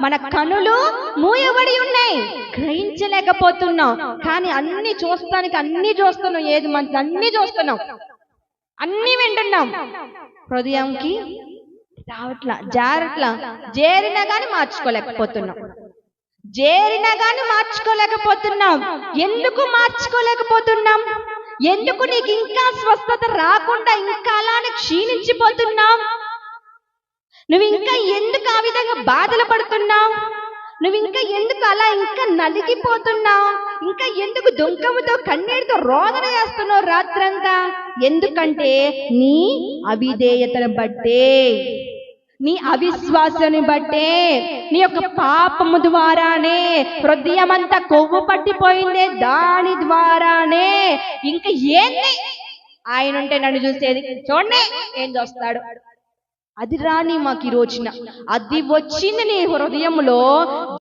మన కనులు మూయబడి ఉన్నాయి. గ్రహించలేకపోతున్నాం. కానీ అన్ని చూస్తానికి అన్ని చూస్తున్నాం. ఏది మంచి అన్ని చూస్తున్నాం. అన్ని వింటున్నాం. హృదయంకి రావట్లా జారట్లా చేరినా కానీ మార్చుకోలేకపోతున్నాం. చేరినా కానీ మార్చుకోలేకపోతున్నాం. ఎందుకు మార్చుకోలేకపోతున్నాం? ఎందుకు నీకు ఇంకా స్వస్థత రాకుండా ఇంకా అలానే క్షీణించిపోతున్నాం? నువ్వు ఇంకా ఎందుకు ఆ విధంగా బాధలు పడుతున్నావు? నువ్వు ఇంకా ఎందుకు అలా ఇంకా నలిగిపోతున్నావు? ఇంకా ఎందుకు దుంకముతో కన్నీటితో రోదన చేస్తున్నావు రాత్రంతా? ఎందుకంటే నీ అవిధేయతను బట్టే నీ అవిశ్వాసాన్ని బట్టే నీ యొక్క పాపము ద్వారానే హృదయమంతా కొవ్వు పట్టిపోయిందే దాని ద్వారానే. ఇంకా ఏంది? ఆయన ఉంటే నన్ను చూసేది. చూడండి ఏం చూస్తాడు. అది రాని మాకు ఈ రోజున. అది వచ్చింది నీ హృదయంలో.